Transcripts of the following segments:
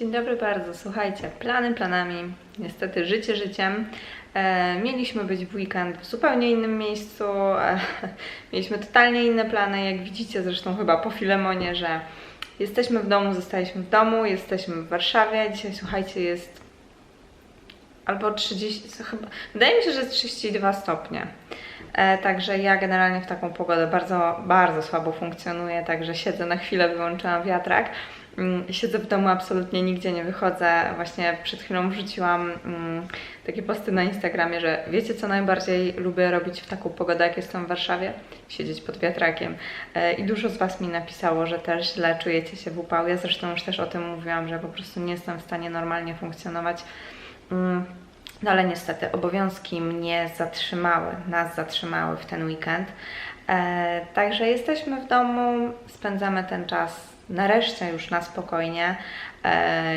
Dzień dobry bardzo. Słuchajcie, plany planami, niestety życie życiem. E, mieliśmy być w weekend w zupełnie innym miejscu. E, mieliśmy totalnie inne plany, jak widzicie zresztą chyba po Filemonie, że jesteśmy w domu, zostaliśmy w domu, jesteśmy w Warszawie. Dzisiaj słuchajcie, jest albo 30, co chyba, wydaje mi się, że jest 32 stopnie. E, także ja generalnie w taką pogodę bardzo, bardzo słabo funkcjonuję, także siedzę na chwilę, wyłączyłam wiatrak. Mm, Siedzę w domu, absolutnie nigdzie nie wychodzę. Właśnie przed chwilą wrzuciłam mm, takie posty na Instagramie, że wiecie co najbardziej lubię robić w taką pogodę, jak jestem w Warszawie? Siedzieć pod wiatrakiem. E, I dużo z Was mi napisało, że też źle czujecie się w upał. Ja zresztą już też o tym mówiłam, że po prostu nie jestem w stanie normalnie funkcjonować. Mm, No ale niestety obowiązki mnie zatrzymały, nas zatrzymały w ten weekend. E, także jesteśmy w domu, spędzamy ten czas nareszcie już na spokojnie. E,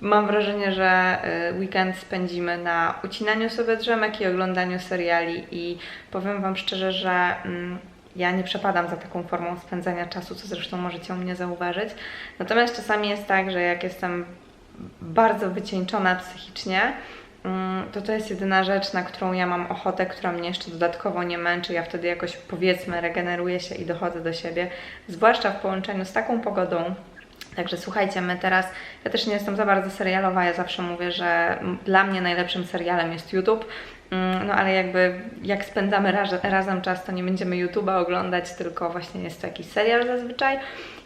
mam wrażenie, że e, weekend spędzimy na ucinaniu sobie drzemek i oglądaniu seriali i powiem Wam szczerze, że mm, ja nie przepadam za taką formą spędzania czasu, co zresztą możecie u mnie zauważyć. Natomiast czasami jest tak, że jak jestem bardzo wycieńczona psychicznie, to to jest jedyna rzecz, na którą ja mam ochotę, która mnie jeszcze dodatkowo nie męczy. Ja wtedy jakoś powiedzmy regeneruję się i dochodzę do siebie, zwłaszcza w połączeniu z taką pogodą. Także słuchajcie, my teraz, ja też nie jestem za bardzo serialowa, ja zawsze mówię, że mm, dla mnie najlepszym serialem jest YouTube, Mm, no ale jakby jak spędzamy raz, razem czas, to nie będziemy YouTube'a oglądać, tylko właśnie jest to jakiś serial zazwyczaj.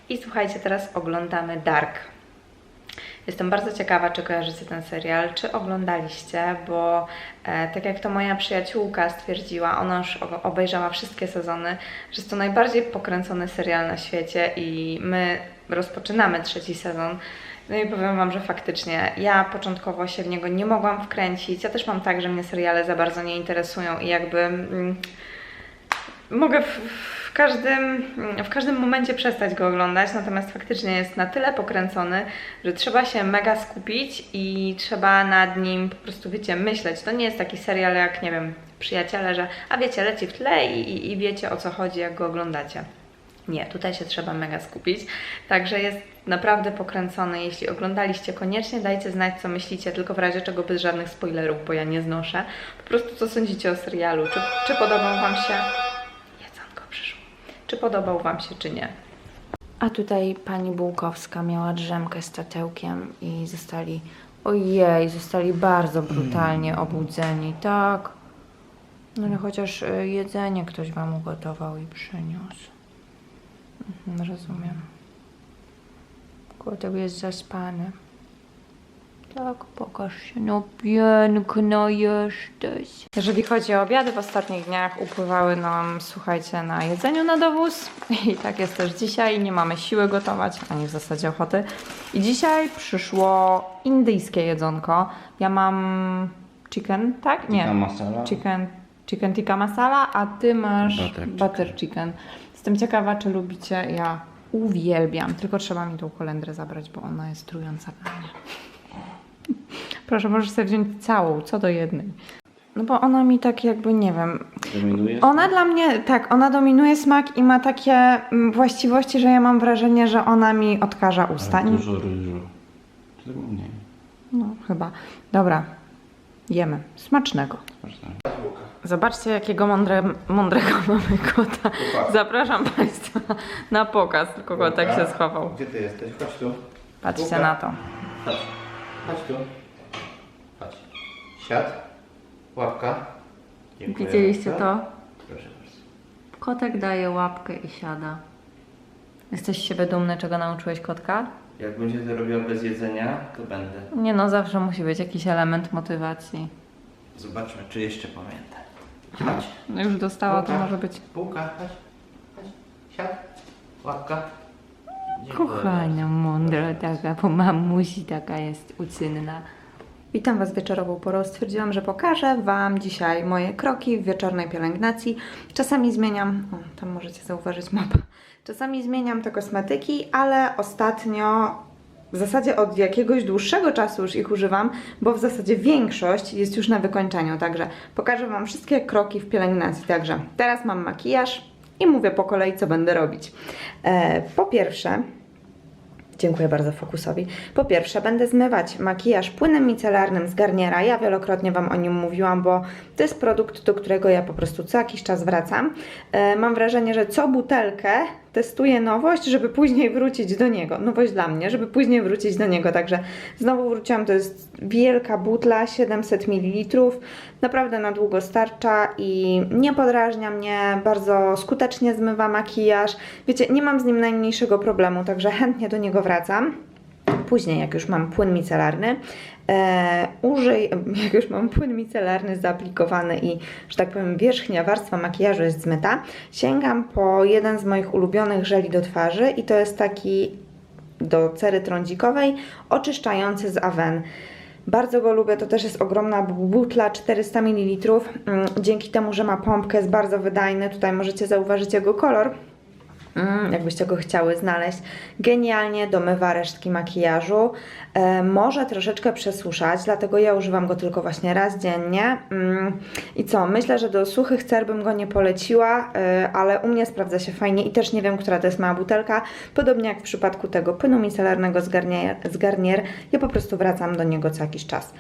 I słuchajcie, teraz oglądamy Dark. Jestem bardzo ciekawa, czy kojarzycie ten serial, czy oglądaliście, bo e, tak jak to moja przyjaciółka stwierdziła, ona już obejrzała wszystkie sezony, że jest to najbardziej pokręcony serial na świecie i my rozpoczynamy trzeci sezon. No i powiem Wam, że faktycznie ja początkowo się w niego nie mogłam wkręcić. Ja też mam tak, że mnie seriale za bardzo nie interesują i jakby mm, mogę w, w, każdym, w każdym momencie przestać go oglądać, natomiast faktycznie jest na tyle pokręcony, że trzeba się mega skupić i trzeba nad nim po prostu, wiecie, myśleć. To nie jest taki serial jak, nie wiem, przyjaciele, że a wiecie, leci w tle i, i, i wiecie o co chodzi, jak go oglądacie. Nie, tutaj się trzeba mega skupić. Także jest naprawdę pokręcony. Jeśli oglądaliście, koniecznie dajcie znać, co myślicie, tylko w razie czego bez żadnych spoilerów, bo ja nie znoszę. Po prostu co sądzicie o serialu? Czy, czy podobał Wam się? Czy podobał Wam się, czy nie? A tutaj pani Bułkowska miała drzemkę z tatełkiem i zostali, ojej, zostali bardzo brutalnie obudzeni, tak? No ale chociaż y, jedzenie ktoś wam ugotował i przyniósł. Mhm, rozumiem. Kotek jest zaspany. Tak, pokaż się. No piękno jesteś. Jeżeli chodzi o obiady, w ostatnich dniach upływały nam, słuchajcie, na jedzeniu na dowóz. I tak jest też dzisiaj. Nie mamy siły gotować, ani w zasadzie ochoty. I dzisiaj przyszło indyjskie jedzonko. Ja mam chicken, tak? Nie. Tikka masala. Chicken, chicken tikka masala, a ty masz Butter butter, chicken. chicken. Jestem ciekawa, czy lubicie. Ja uwielbiam. Tylko trzeba mi tą kolendrę zabrać, bo ona jest trująca dla mnie. Proszę, możesz sobie wziąć całą, co do jednej. No bo ona mi tak jakby, nie wiem, Dominuje? ona dla mnie, tak, ona dominuje smak i ma takie mm, właściwości, że ja mam wrażenie, że ona mi odkaża usta. Ale Nie- dużo ryżu. Tylko mniej. No, chyba. Dobra, jemy. Smacznego. Smaczne. Zobaczcie, jakiego mądre, mądrego mamy kota. Zapraszam Państwa na pokaz, tylko kotek się schował. Gdzie ty jesteś? Chodź tu. Patrzcie na to. Chodź. Chodź tu. Siad. Łapka. Dziękuję Widzieliście bardzo. to? Proszę bardzo. Kotek daje łapkę i siada. Jesteś z siebie dumny, czego nauczyłeś kotka? Jak będzie to robiła bez jedzenia, to będę. Nie no, zawsze musi być jakiś element motywacji. Zobaczmy, czy jeszcze pamięta. Chodź. No już dostała, to może być... Bułka, chodź. Chodź. Siad. Łapka. Dziękuję Kochana, mądra taka, bo mamusi taka jest uczynna. Witam Was wieczorową porą. Stwierdziłam, że pokażę Wam dzisiaj moje kroki w wieczornej pielęgnacji. Czasami zmieniam, o, tam możecie zauważyć mapa. Czasami zmieniam te kosmetyki, ale ostatnio w zasadzie od jakiegoś dłuższego czasu już ich używam, bo w zasadzie większość jest już na wykończeniu. Także pokażę Wam wszystkie kroki w pielęgnacji. Także teraz mam makijaż i mówię po kolei, co będę robić. E, po pierwsze, Dziękuję bardzo Fokusowi. Po pierwsze, będę zmywać makijaż płynem micelarnym z Garniera. Ja wielokrotnie Wam o nim mówiłam, bo to jest produkt, do którego ja po prostu co jakiś czas wracam. E, mam wrażenie, że co butelkę testuję nowość, żeby później wrócić do niego. Nowość dla mnie, żeby później wrócić do niego. Także znowu wróciłam. To jest wielka butla, 700 ml. Naprawdę na długo starcza i nie podrażnia mnie. Bardzo skutecznie zmywa makijaż. Wiecie, nie mam z nim najmniejszego problemu, także chętnie do niego wracam. Później, jak już mam płyn micelarny, użyj, jak już mam płyn micelarny zaaplikowany i, że tak powiem, wierzchnia warstwa makijażu jest zmyta, sięgam po jeden z moich ulubionych żeli do twarzy i to jest taki do cery trądzikowej, oczyszczający z Aven. Bardzo go lubię, to też jest ogromna butla, 400 ml. Mm, Dzięki temu, że ma pompkę, jest bardzo wydajny. Tutaj możecie zauważyć jego kolor. Mm, jakbyście go chciały znaleźć. Genialnie domywa resztki makijażu. E, może troszeczkę przesuszać, dlatego ja używam go tylko właśnie raz dziennie. Mm, I co? Myślę, że do suchych cer bym go nie poleciła, e, ale u mnie sprawdza się fajnie i też nie wiem, która to jest mała butelka. Podobnie jak w przypadku tego płynu micelarnego z Garnier, z Garnier ja po prostu wracam do niego co jakiś czas.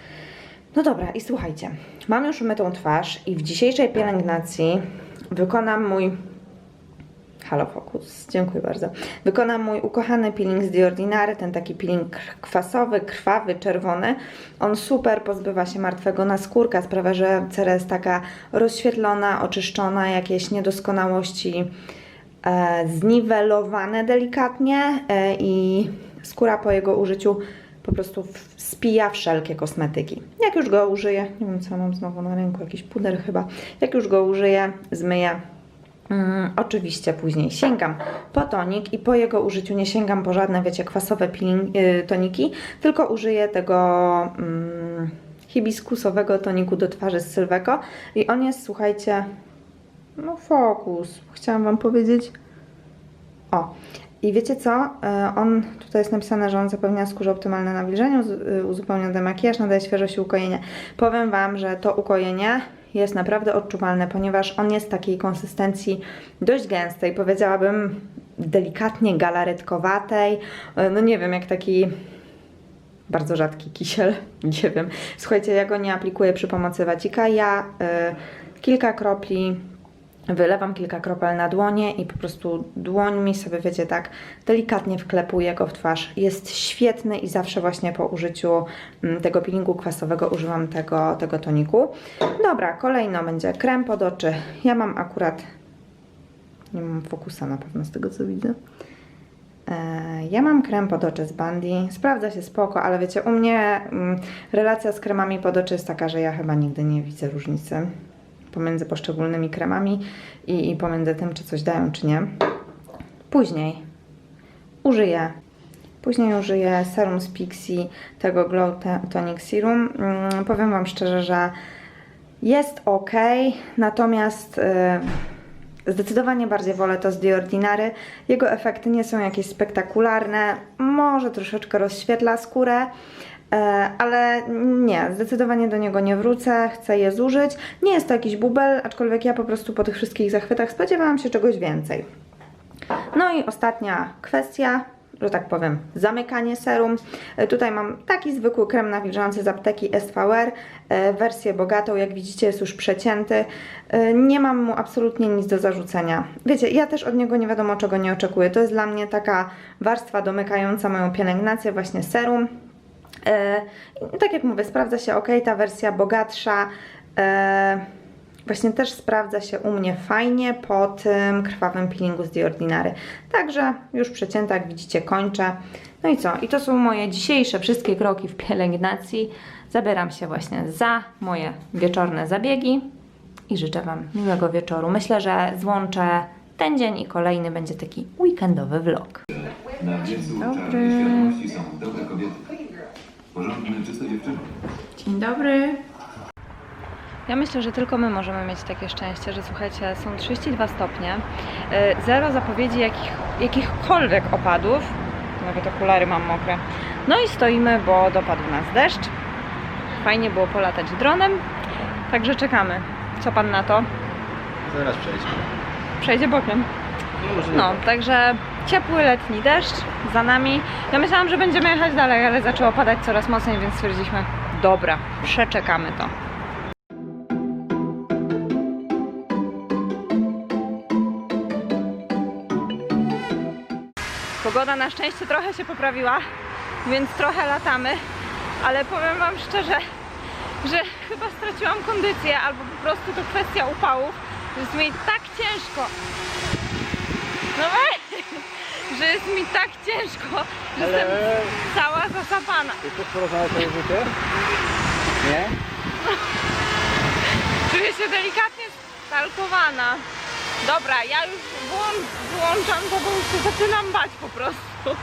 No dobra, i słuchajcie, mam już umytą twarz i w dzisiejszej pielęgnacji wykonam mój Halo Focus, dziękuję bardzo. Wykonam mój ukochany peeling z The Ordinary, ten taki peeling kwasowy, krwawy, czerwony. On super pozbywa się martwego naskórka, sprawia, że cera jest taka rozświetlona, oczyszczona, jakieś niedoskonałości e, zniwelowane delikatnie e, i skóra po jego użyciu po prostu spija wszelkie kosmetyki. Jak już go użyję, nie wiem co mam znowu na ręku, jakiś puder chyba, jak już go użyję, zmyję, Mm, oczywiście później sięgam po tonik i po jego użyciu nie sięgam po żadne, wiecie, kwasowe peeling, y, toniki, tylko użyję tego mm, hibiskusowego toniku do twarzy z Sylweko i on jest, słuchajcie, no fokus, chciałam Wam powiedzieć, o, i wiecie co? E, On, tutaj jest napisane, że on zapewnia skórze optymalne nawilżenie, y, uzupełnia demakijaż, nadaje świeżość i ukojenie. Powiem Wam, że to ukojenie jest naprawdę odczuwalne, ponieważ on jest takiej konsystencji dość gęstej, powiedziałabym delikatnie galaretkowatej, E, no nie wiem, jak taki bardzo rzadki kisiel, nie wiem. Słuchajcie, ja go nie aplikuję przy pomocy wacika, ja y, kilka kropli wylewam kilka kropel na dłonie i po prostu dłońmi sobie, wiecie, tak delikatnie wklepuję go w twarz. Jest świetny i zawsze właśnie po użyciu mm, tego peelingu kwasowego używam tego, tego toniku. Dobra, kolejno będzie krem pod oczy. Ja mam akurat, nie mam fokusa na pewno z tego co widzę. E, Ja mam krem pod oczy z Bandy. Sprawdza się spoko, ale wiecie, u mnie mm, relacja z kremami pod oczy jest taka, że ja chyba nigdy nie widzę różnicy pomiędzy poszczególnymi kremami i, i pomiędzy tym, czy coś dają, czy nie. Później użyję Później użyję serum z Pixie, tego Glow Tonic Serum. Mm, powiem Wam szczerze, że jest ok, natomiast y, zdecydowanie bardziej wolę to z The Ordinary. Jego efekty nie są jakieś spektakularne, może troszeczkę rozświetla skórę, ale nie, zdecydowanie do niego nie wrócę, chcę je zużyć. Nie jest to jakiś bubel, aczkolwiek ja po prostu po tych wszystkich zachwytach spodziewałam się czegoś więcej. No i ostatnia kwestia, że tak powiem, zamykanie serum. E, Tutaj mam taki zwykły krem nawilżający z apteki SVR, e, wersję bogatą, jak widzicie jest już przecięty. E, Nie mam mu absolutnie nic do zarzucenia. Wiecie, ja też od niego nie wiadomo czego nie oczekuję. To jest dla mnie taka warstwa domykająca moją pielęgnację, właśnie serum. E, tak jak mówię, sprawdza się ok, ta wersja bogatsza. E, właśnie też sprawdza się u mnie fajnie po tym krwawym peelingu z The Ordinary. Także już przecięta, jak widzicie, kończę. No i co? I to są moje dzisiejsze wszystkie kroki w pielęgnacji. Zabieram się właśnie za moje wieczorne zabiegi i życzę Wam miłego wieczoru. Myślę, że złączę ten dzień i kolejny będzie taki weekendowy vlog. Dobry. Porządne, czyste dziewczyny. Dzień dobry. Ja myślę, że tylko my możemy mieć takie szczęście, że słuchajcie, są 32 stopnie, y, zero zapowiedzi jakich, jakichkolwiek opadów, nawet okulary mam mokre. No i stoimy, bo dopadł nas deszcz. Fajnie było polatać dronem, także czekamy. Co pan na to? Zaraz przejdźmy. Przejdzie bokiem. No, także ciepły letni deszcz za nami. Ja myślałam, że będziemy jechać dalej, ale zaczęło padać coraz mocniej, więc stwierdziliśmy, dobra, przeczekamy to. Pogoda na szczęście trochę się poprawiła, więc trochę latamy, ale powiem Wam szczerze, że chyba straciłam kondycję, albo po prostu to kwestia upałów, że jest mi tak ciężko. No weź, że jest mi tak ciężko, że jestem cała zasapana. Jesteś porażona twoje życie? Nie? Czuję się delikatnie stalkowana. Dobra, ja już włą- włączam to, bo już się zaczynam bać po prostu.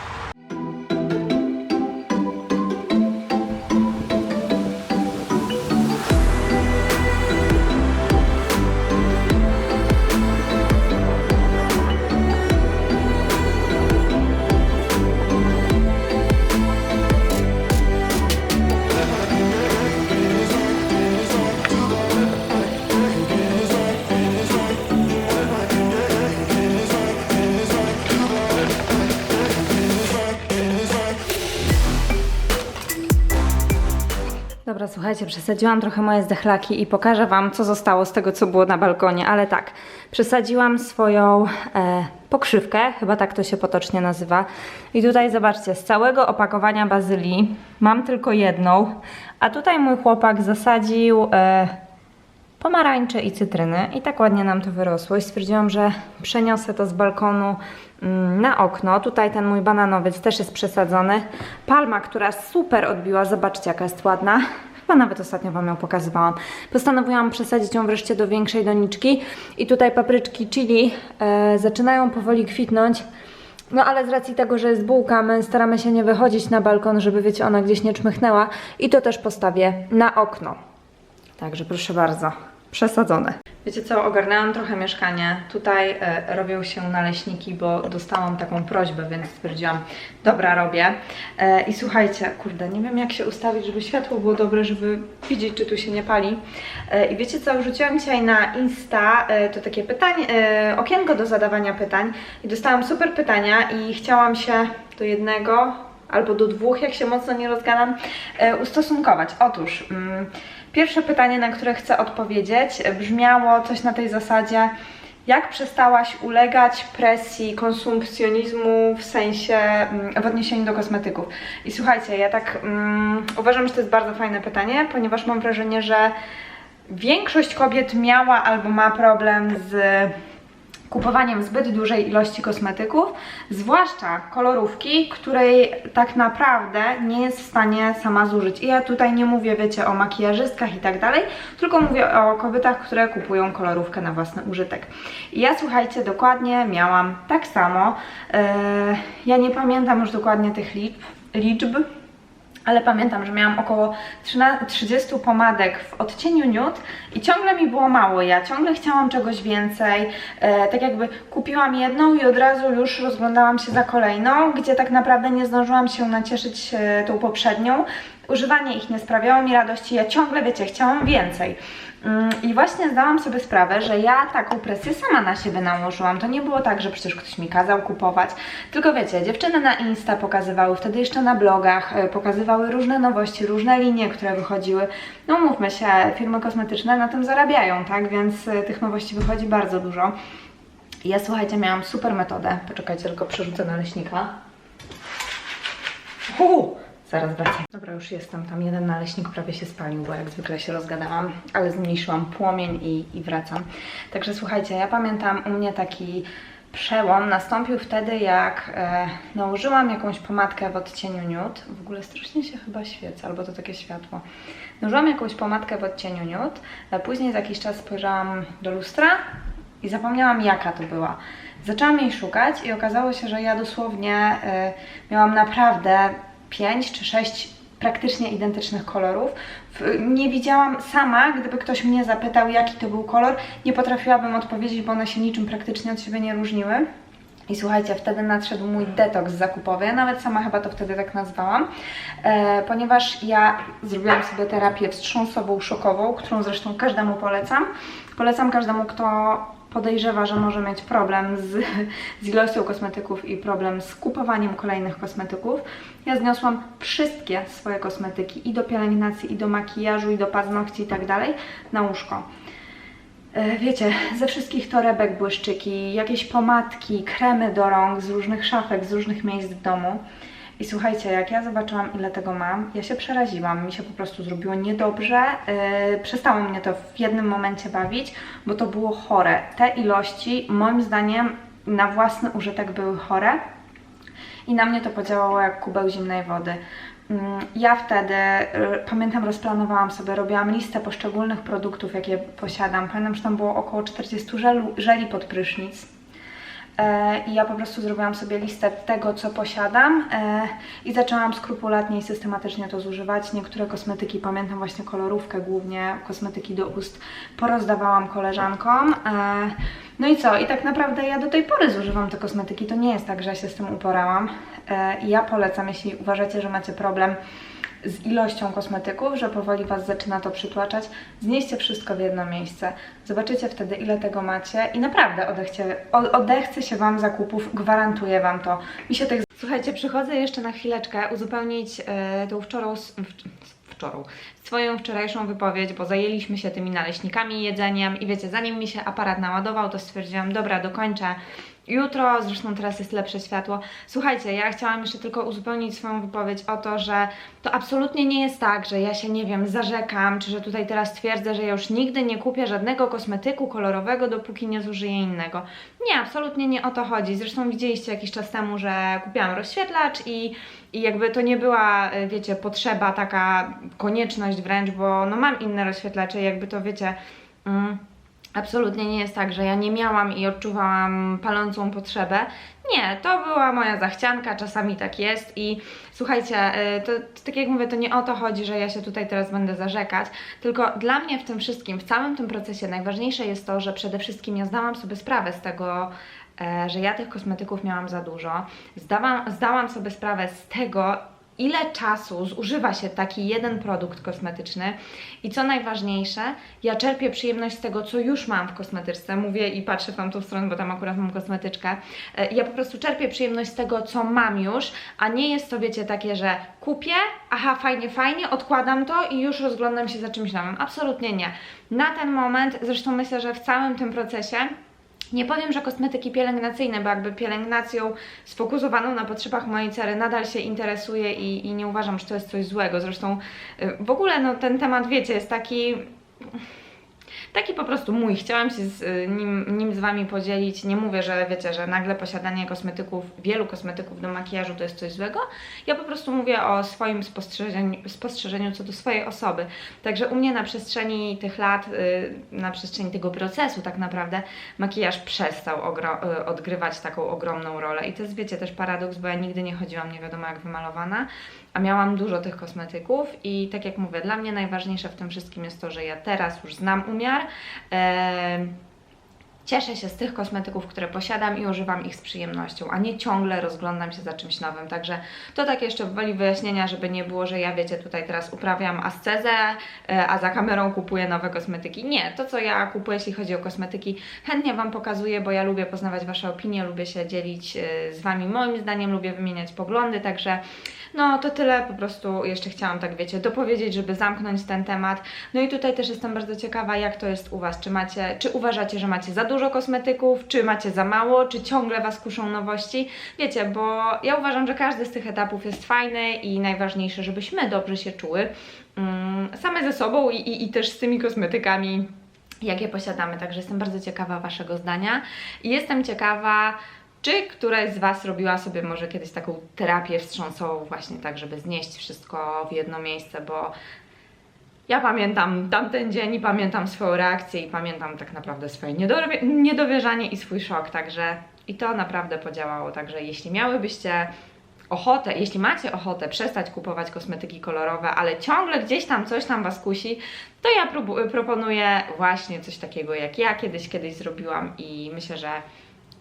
Słuchajcie, przesadziłam trochę moje zdechlaki i pokażę Wam, co zostało z tego, co było na balkonie, ale tak, przesadziłam swoją e, pokrzywkę, chyba tak to się potocznie nazywa. I tutaj zobaczcie, z całego opakowania bazylii mam tylko jedną, a tutaj mój chłopak zasadził e, pomarańcze i cytryny i tak ładnie nam to wyrosło i stwierdziłam, że przeniosę to z balkonu mm, na okno. Tutaj ten mój bananowiec też jest przesadzony. Palma, która super odbiła, zobaczcie jaka jest ładna. Chyba nawet ostatnio Wam ją pokazywałam. Postanowiłam przesadzić ją wreszcie do większej doniczki i tutaj papryczki chili e, zaczynają powoli kwitnąć. No ale z racji tego, że jest bułka, my staramy się nie wychodzić na balkon, żeby wiecie, ona gdzieś nie czmychnęła i to też postawię na okno. Także proszę bardzo, przesadzone. Wiecie co, ogarnęłam trochę mieszkanie. Tutaj e, robią się naleśniki, bo dostałam taką prośbę, więc stwierdziłam, dobra, robię. E, I słuchajcie, kurde, nie wiem jak się ustawić, żeby światło było dobre, żeby widzieć, czy tu się nie pali. E, I wiecie co, wrzuciłam dzisiaj na Insta to takie pytanie, okienko do zadawania pytań i dostałam super pytania i chciałam się do jednego albo do dwóch, jak się mocno nie rozgadam, ustosunkować. Otóż mm, pierwsze pytanie, na które chcę odpowiedzieć, brzmiało coś na tej zasadzie. Jak przestałaś ulegać presji konsumpcjonizmu w sensie mm, w odniesieniu do kosmetyków? I słuchajcie, ja tak mm, uważam, że to jest bardzo fajne pytanie, ponieważ mam wrażenie, że większość kobiet miała albo ma problem z kupowaniem zbyt dużej ilości kosmetyków, zwłaszcza kolorówki, której tak naprawdę nie jest w stanie sama zużyć. I ja tutaj nie mówię, wiecie, o makijażystkach i tak dalej, tylko mówię o kobietach, które kupują kolorówkę na własny użytek. I ja słuchajcie, dokładnie miałam tak samo. Eee, ja nie pamiętam już dokładnie tych liczb, liczb ale pamiętam, że miałam około 13 30 pomadek w odcieniu nude i ciągle mi było mało. Ja ciągle chciałam czegoś więcej. E, tak jakby kupiłam jedną i od razu już rozglądałam się za kolejną, gdzie tak naprawdę nie zdążyłam się nacieszyć e, tą poprzednią. Używanie ich nie sprawiało mi radości. Ja ciągle, wiecie, chciałam więcej. Mm, I właśnie zdałam sobie sprawę, że ja taką presję sama na siebie nałożyłam. To nie było tak, że przecież ktoś mi kazał kupować. Tylko wiecie, dziewczyny na Insta pokazywały, wtedy jeszcze na blogach, e, pokazywały różne nowości, różne linie, które wychodziły. No mówmy się, firmy kosmetyczne na tym zarabiają, tak? Więc e, tych nowości wychodzi bardzo dużo. Ja słuchajcie, miałam super metodę. Poczekajcie, tylko przerzucę naleśnika. Uu, zaraz wracam. Dobra, już jestem. Tam jeden naleśnik prawie się spalił, bo jak zwykle się rozgadałam, ale zmniejszyłam płomień i, i wracam. Także słuchajcie, ja pamiętam u mnie taki przełom nastąpił wtedy, jak e, nałożyłam jakąś pomadkę w odcieniu nude. W ogóle strasznie się chyba świecę, albo to takie światło. Nałożyłam jakąś pomadkę w odcieniu nude, a później za jakiś czas spojrzałam do lustra i zapomniałam jaka to była. Zaczęłam jej szukać i okazało się, że ja dosłownie e, miałam naprawdę 5 czy 6 praktycznie identycznych kolorów. Nie widziałam sama, gdyby ktoś mnie zapytał, jaki to był kolor, nie potrafiłabym odpowiedzieć, bo one się niczym praktycznie od siebie nie różniły. I słuchajcie, wtedy nadszedł mój detoks zakupowy. Ja nawet sama chyba to wtedy tak nazwałam, e, ponieważ ja zrobiłam sobie terapię wstrząsową, szokową, którą zresztą każdemu polecam. Polecam każdemu, kto podejrzewa, że może mieć problem z, z ilością kosmetyków i problem z kupowaniem kolejnych kosmetyków, ja zniosłam wszystkie swoje kosmetyki i do pielęgnacji, i do makijażu, i do paznokci i tak dalej na łóżko. E, Wiecie, ze wszystkich torebek błyszczyki, jakieś pomadki, kremy do rąk z różnych szafek, z różnych miejsc w domu. I słuchajcie, jak ja zobaczyłam, ile tego mam, ja się przeraziłam, mi się po prostu zrobiło niedobrze. Yy, przestało mnie to w jednym momencie bawić, bo to było chore. Te ilości, moim zdaniem, na własny użytek były chore i na mnie to podziałało jak kubeł zimnej wody. Mm, Ja wtedy, y, pamiętam, rozplanowałam sobie, robiłam listę poszczególnych produktów, jakie posiadam. Pamiętam, że tam było około 40 żelu, żeli pod prysznic. E, I ja po prostu zrobiłam sobie listę tego, co posiadam e, i zaczęłam skrupulatnie i systematycznie to zużywać. Niektóre kosmetyki, pamiętam właśnie kolorówkę głównie, kosmetyki do ust, porozdawałam koleżankom. E, no i co? I tak naprawdę ja do tej pory zużywam te kosmetyki. To nie jest tak, że ja się z tym uporałam. I ja polecam, jeśli uważacie, że macie problem z ilością kosmetyków, że powoli Was zaczyna to przytłaczać, znieście wszystko w jedno miejsce. Zobaczycie wtedy, ile tego macie i naprawdę odechcie, odechce się Wam zakupów, gwarantuję Wam to. Mi się tych... Słuchajcie, przychodzę jeszcze na chwileczkę uzupełnić e, tą wczorą... Wczorą, swoją wczorajszą wypowiedź, bo zajęliśmy się tymi naleśnikami jedzeniem i wiecie, zanim mi się aparat naładował, to stwierdziłam, dobra, dokończę jutro, zresztą teraz jest lepsze światło. Słuchajcie, ja chciałam jeszcze tylko uzupełnić swoją wypowiedź o to, że to absolutnie nie jest tak, że ja się, nie wiem, zarzekam, czy że tutaj teraz twierdzę, że ja już nigdy nie kupię żadnego kosmetyku kolorowego, dopóki nie zużyję innego. Nie, absolutnie nie o to chodzi. Zresztą widzieliście jakiś czas temu, że kupiłam rozświetlacz i, i jakby to nie była, y, wiecie, potrzeba, taka konieczność wręcz, bo no mam inne rozświetlacze, jakby to wiecie... Mm, Absolutnie nie jest tak, że ja nie miałam i odczuwałam palącą potrzebę. Nie, to była moja zachcianka, czasami tak jest i słuchajcie, y, to, to tak jak mówię, to nie o to chodzi, że ja się tutaj teraz będę zarzekać, tylko dla mnie w tym wszystkim, w całym tym procesie najważniejsze jest to, że przede wszystkim ja zdałam sobie sprawę z tego, e, że ja tych kosmetyków miałam za dużo. Zdałam, zdałam sobie sprawę z tego, ile czasu zużywa się taki jeden produkt kosmetyczny i co najważniejsze, ja czerpię przyjemność z tego, co już mam w kosmetyczce. Mówię i patrzę w tamtą stronę, bo tam akurat mam kosmetyczkę. E, Ja po prostu czerpię przyjemność z tego, co mam już, a nie jest to, wiecie, takie, że kupię, aha, fajnie, fajnie, odkładam to i już rozglądam się za czymś nowym. Absolutnie nie. Na ten moment, zresztą myślę, że w całym tym procesie nie powiem, że kosmetyki pielęgnacyjne, bo jakby pielęgnacją sfokusowaną na potrzebach mojej cery nadal się interesuję i, i nie uważam, że to jest coś złego. Zresztą y, w ogóle no, ten temat, wiecie, jest taki taki po prostu mój. Chciałam się z y, nim, nim z Wami podzielić. Nie mówię, że wiecie, że nagle posiadanie kosmetyków, wielu kosmetyków do makijażu to jest coś złego. Ja po prostu mówię o swoim spostrzeżeniu, spostrzeżeniu co do swojej osoby. Także u mnie na przestrzeni tych lat, y, na przestrzeni tego procesu tak naprawdę makijaż przestał y, odgrywać taką ogromną rolę. I to jest, wiecie, też paradoks, bo ja nigdy nie chodziłam nie wiadomo jak wymalowana, a miałam dużo tych kosmetyków i tak jak mówię, dla mnie najważniejsze w tym wszystkim jest to, że ja teraz już znam umiar. Cieszę się z tych kosmetyków, które posiadam i używam ich z przyjemnością, a nie ciągle rozglądam się za czymś nowym. Także to tak jeszcze woli wyjaśnienia, żeby nie było, że ja wiecie, tutaj teraz uprawiam ascezę, e, a za kamerą kupuję nowe kosmetyki. Nie, to co ja kupuję, jeśli chodzi o kosmetyki, chętnie Wam pokazuję, bo ja lubię poznawać Wasze opinie, lubię się dzielić e, z Wami moim zdaniem, lubię wymieniać poglądy, także no to tyle po prostu jeszcze chciałam tak wiecie dopowiedzieć, żeby zamknąć ten temat. No i tutaj też jestem bardzo ciekawa, jak to jest u Was. Czy macie, czy uważacie, że macie za dużo kosmetyków, czy macie za mało, czy ciągle Was kuszą nowości? Wiecie, bo ja uważam, że każdy z tych etapów jest fajny i najważniejsze, żebyśmy dobrze się czuły mm, same ze sobą i, i, i też z tymi kosmetykami jakie posiadamy. Także jestem bardzo ciekawa Waszego zdania i jestem ciekawa, czy któraś z Was robiła sobie może kiedyś taką terapię wstrząsową, właśnie tak, żeby znieść wszystko w jedno miejsce, bo ja pamiętam tamten dzień i pamiętam swoją reakcję i pamiętam tak naprawdę swoje niedowierzanie i swój szok, także i to naprawdę podziałało. Także jeśli miałybyście ochotę, jeśli macie ochotę przestać kupować kosmetyki kolorowe, ale ciągle gdzieś tam coś tam Was kusi, to ja proponuję właśnie coś takiego, jak ja kiedyś, kiedyś zrobiłam i myślę, że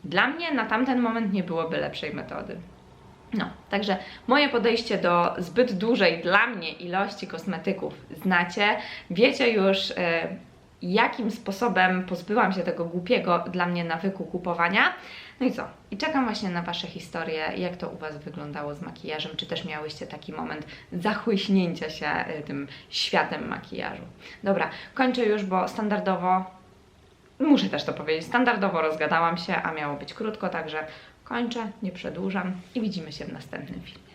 dla mnie na tamten moment nie byłoby lepszej metody. No, także moje podejście do zbyt dużej dla mnie ilości kosmetyków znacie, wiecie już, e, jakim sposobem pozbyłam się tego głupiego dla mnie nawyku kupowania. No i co? I czekam właśnie na Wasze historie, jak to u Was wyglądało z makijażem, czy też miałyście taki moment zachłyśnięcia się y, tym światem makijażu. Dobra, kończę już, bo standardowo, muszę też to powiedzieć, standardowo rozgadałam się, a miało być krótko, także kończę, nie przedłużam i widzimy się w następnym filmie.